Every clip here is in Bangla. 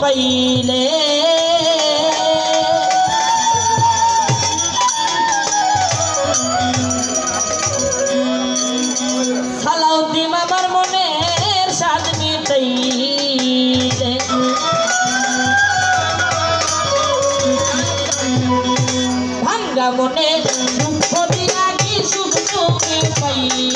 পাইলে। সালাউদ্দিন আমার মনের স্বাদ মিটাইলে। ভাঙ্গা মনে দুঃখ দিয়া কি সুখ পাইলে।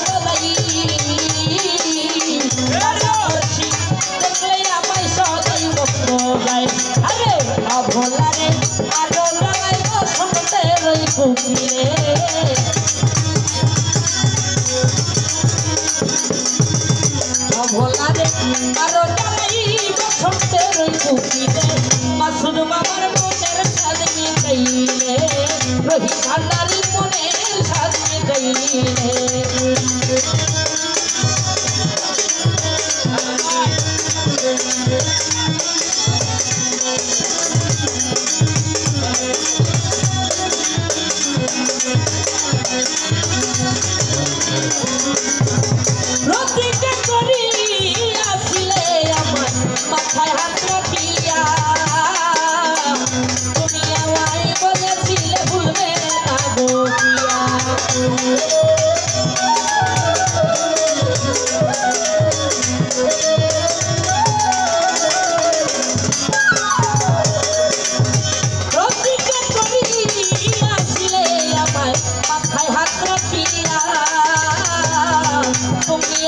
ভোলা রে আরও তাই বসন্তে রই কুকিলে মাসুদ বাবার মনের সাজনি গাইলে রহি খান্দারি মনের সাজনি গাইলে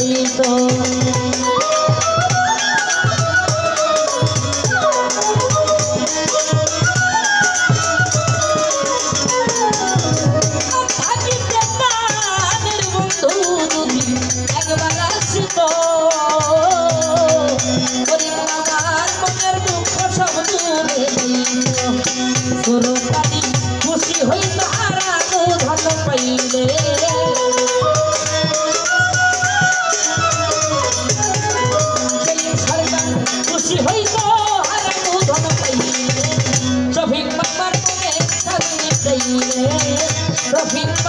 যাইত profita.